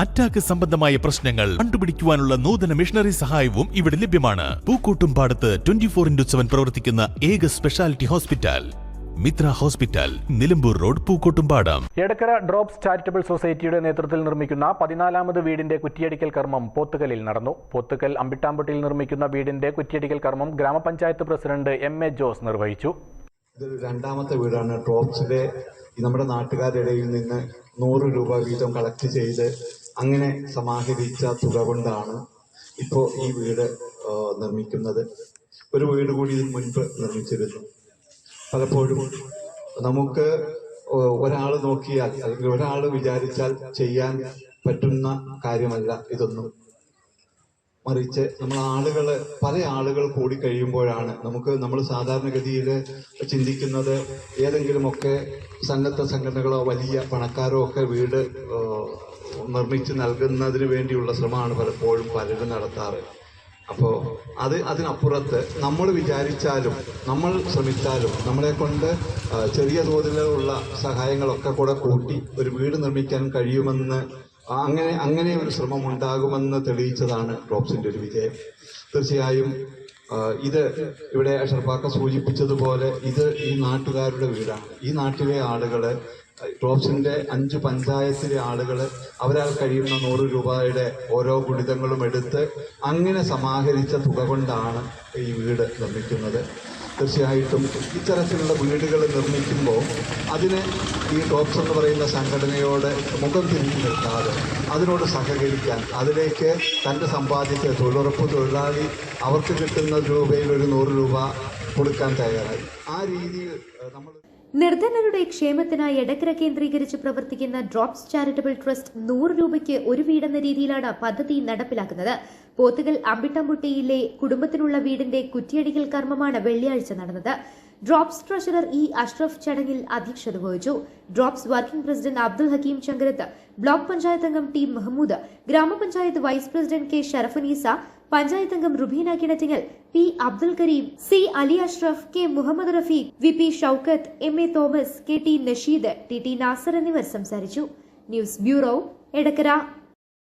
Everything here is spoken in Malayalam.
അറ്റാക്ക് സംബന്ധമായ പ്രശ്നങ്ങൾ കണ്ടുപിടിക്കുവാനുള്ള നൂതന മിഷണറി സഹായവും ഇവിടെ ലഭ്യമാണ്. പൂക്കോട്ടും പാടത്ത് ട്വന്റി ഫോർ ഇന്റു സെവൻ പ്രവർത്തിക്കുന്ന ഏക speciality hospital Mitra hospital Nilambur road Pookkottumpadam. Edakkara Drops charitable സൊസൈറ്റിയുടെ നേതൃത്വത്തിൽ നിർമ്മിക്കുന്ന പതിനാലാമത് വീടിന്റെ കുറ്റിയടിക്കൽ കർമ്മം പോത്തുകലിൽ നടന്നു. പോത്തുകൽ അമ്പിട്ടാമ്പട്ടിയിൽ നിർമ്മിക്കുന്ന വീടിന്റെ കുറ്റിയടിക്കൽ കർമ്മം ഗ്രാമപഞ്ചായത്ത് പ്രസിഡന്റ് എം എ ജോസ് നിർവഹിച്ചു. ഇതൊരു രണ്ടാമത്തെ വീടാണ്. ഡ്രോപ്സിലെ ഈ നമ്മുടെ നാട്ടുകാരുടെ ഇടയിൽ നിന്ന് നൂറ് രൂപ വീതം കളക്ട് ചെയ്ത് അങ്ങനെ സമാഹരിച്ച തുക കൊണ്ടാണ് ഇപ്പോൾ ഈ വീട് നിർമ്മിക്കുന്നത്. ഒരു വീട് കൂടി ഇതിന് മുൻപ് നിർമ്മിച്ചിരുന്നു. പലപ്പോഴും നമുക്ക് ഒരാൾ നോക്കിയാൽ അല്ലെങ്കിൽ ഒരാൾ വിചാരിച്ചാൽ ചെയ്യാൻ പറ്റുന്ന കാര്യമല്ല ഇതൊന്നും. മറിച്ച് നമ്മൾ ആളുകൾ പല ആളുകൾ കൂടി കഴിയുമ്പോഴാണ് നമുക്ക് നമ്മൾ സാധാരണഗതിയിൽ ചിന്തിക്കുന്നത് ഏതെങ്കിലുമൊക്കെ സന്നദ്ധ സംഘടനകളോ വലിയ പണക്കാരോ ഒക്കെ വീട് നിർമ്മിച്ച് നൽകുന്നതിന് വേണ്ടിയുള്ള ശ്രമമാണ് പലപ്പോഴും പലരും നടത്താറ്. അപ്പോൾ അത് അതിനപ്പുറത്ത് നമ്മൾ വിചാരിച്ചാലും നമ്മൾ ശ്രമിച്ചാലും നമ്മളെ കൊണ്ട് ചെറിയ തോതിലുള്ള സഹായങ്ങളൊക്കെ കൂടെ കൂട്ടി ഒരു വീട് നിർമ്മിക്കാൻ കഴിയുമെന്ന് അങ്ങനെ അങ്ങനെ ഒരു ശ്രമം ഉണ്ടാകുമെന്ന് തെളിയിച്ചതാണ് ഡ്രോപ്സിന്റെ ഒരു വിജയം. തീർച്ചയായും ഇത് ഇവിടെ അഷർപ്പാക്ക സൂചിപ്പിച്ചതുപോലെ ഇത് ഈ നാട്ടുകാരുടെ വീടാണ്. ഈ നാട്ടിലെ ആളുകൾ ഡ്രോപ്സിന്റെ അഞ്ച് പഞ്ചായത്തിലെ ആളുകൾ അവരാൽ കഴിയുന്ന നൂറ് രൂപയുടെ ഓരോ ഗുണിതങ്ങളും എടുത്ത് അങ്ങനെ സമാഹരിച്ച തുക കൊണ്ടാണ് ഈ വീട് നിർമ്മിക്കുന്നത്. തീർച്ചയായിട്ടും ഇത്തരത്തിലുള്ള വീടുകൾ നിർമ്മിക്കുമ്പോൾ അതിന് ഈ ടോപ്സ് എന്ന് പറയുന്ന സംഘടനയോട് മുഖം തിരിഞ്ഞു നിൽക്കാതെ അതിനോട് സഹകരിക്കാൻ അതിലേക്ക് തന്റെ സമ്പാദ്യത്തെ തൊഴിലുറപ്പ് തൊഴിലാളി അവർക്ക് കിട്ടുന്ന രൂപയിൽ ഒരു നൂറ് രൂപ കൊടുക്കാൻ തയ്യാറായി. ആ രീതിയിൽ നമ്മൾ നിർധനരുടെ ക്ഷേമത്തിനായി എടക്കര കേന്ദ്രീകരിച്ച് പ്രവർത്തിക്കുന്ന ഡ്രോപ്സ് ചാരിറ്റബിൾ ട്രസ്റ്റ് നൂറ് രൂപയ്ക്ക് ഒരു വീടെന്ന രീതിയിലാണ് പദ്ധതി നടപ്പിലാക്കുന്നത്. പോത്തുകൽ അമ്പിട്ടമ്പുട്ടിയിലെ കുടുംബത്തിനുള്ള വീടിന്റെ കുറ്റിയടിക്കൽ കർമ്മമാണ് വെള്ളിയാഴ്ച നടന്നത്. ഡ്രോപ്സ് ട്രഷറർ ഇ അഷ്റഫ് ചടങ്ങിൽ അധ്യക്ഷത വഹിച്ചു. Drops working president Abdul Hakeem Chankarath block panchayat അംഗം ടി മഹമ്മൂദ് ഗ്രാമപഞ്ചായത്ത് vice president K Sharafunneesa panchayat അംഗം Rubeena Kinattingal P Abdul Kareem C Ali Ashraf K Muhammad Rafeeq V P Shoukath M A Thomas K T Nasheed T T Nasar എന്നിവർ സംസാരിച്ചു. News bureau Edakkara.